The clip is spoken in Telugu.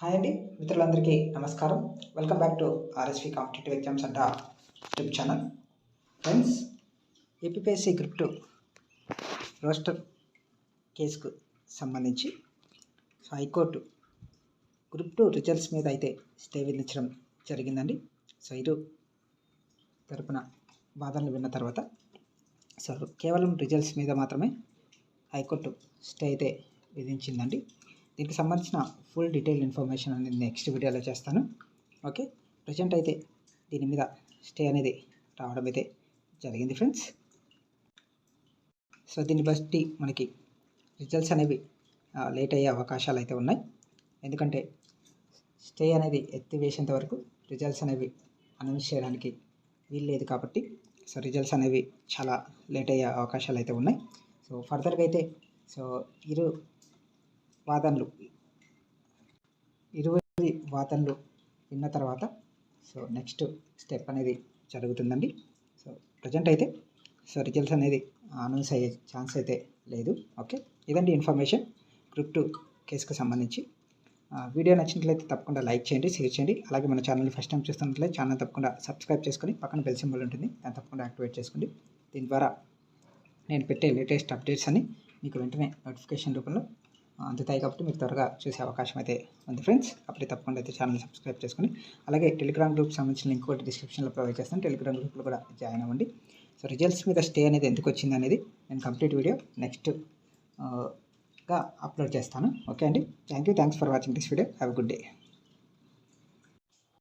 హాయ్ అండి మిత్రులందరికీ నమస్కారం. Welcome back to RSV competitive exams అంట YouTube channel friends APSC group two roster కేసుకు సంబంధించి హైకోర్టు గ్రూప్ టూ రిజల్ట్స్ మీద అయితే స్టే విధించడం జరిగిందండి. సో ఇరు తరపున వాదనలు విన్న తర్వాత సో కేవలం రిజల్ట్స్ మీద మాత్రమే హైకోర్టు స్టే అయితే విధించిందండి. దీనికి సంబంధించిన ఫుల్ డీటెయిల్ ఇన్ఫర్మేషన్ అనేది నెక్స్ట్ వీడియోలో చేస్తాను. ఓకే ప్రజెంట్ అయితే దీని మీద స్టే అనేది రావడం అయితే జరిగింది ఫ్రెండ్స్ సో దీన్ని బట్టి మనకి రిజల్ట్స్ అనేవి లేట్ అయ్యే అవకాశాలు అయితే ఉన్నాయి. ఎందుకంటే స్టే అనేది ఎత్తివేసేంత వరకు రిజల్ట్స్ అనేవి అనౌన్స్ చేయడానికి వీలు లేదు కాబట్టి సో రిజల్ట్స్ అనేవి చాలా లేట్ అయ్యే అవకాశాలు అయితే ఉన్నాయి. సో ఫర్దర్గా అయితే సో ఇరు వాదనలు. ఇరవై వాదనలు విన్న తర్వాత సో నెక్స్ట్ స్టెప్ అనేది జరుగుతుందండి. సో ప్రజెంట్ అయితే సో రిజల్ట్స్ అనేది అనౌన్స్ అయ్యే ఛాన్స్ అయితే లేదు. ఓకే? ఇదండి ఇన్ఫర్మేషన్. గ్రూప్ టూ కేసుకు సంబంధించి. వీడియో నచ్చినట్లయితే తప్పకుండా లైక్ చేయండి షేర్ చేయండి. అలాగే మన ఛానల్ని ఫస్ట్ టైం చూస్తున్నట్లయితే ఛానల్ తప్పకుండా సబ్స్క్రైబ్ చేసుకొని పక్కన బెల్ సింబల్ ఉంటుంది. దాన్ని తప్పకుండా యాక్టివేట్ చేసుకోండి. దీని ద్వారా నేను పెట్టే లేటెస్ట్ అప్డేట్స్ అని మీకు వెంటనే నోటిఫికేషన్ రూపంలో అందుతాయి కాబట్టి మీరు త్వరగా చూసే అవకాశం అయితే ఉంది ఫ్రెండ్స్. అప్పుడే తప్పకుండా అయితే ఛానల్ సబ్స్క్రైబ్ చేసుకొని అలాగే టెలిగ్రామ్ గ్రూప్ సంబంధించిన లింక్ కూడా డిస్క్రిప్షన్లో ప్రొవైడ్ చేస్తాను. టెలిగ్రామ్ గ్రూప్లో కూడా జాయిన్ అవ్వండి. సో రిజల్ట్స్ మీద స్టే అనేది ఎందుకు వచ్చింది అనేది నేను కంప్లీట్ వీడియో నెక్స్ట్గా అప్లోడ్ చేస్తాను. ఓకే అండి. Thank you. Thanks for watching this video. Have good day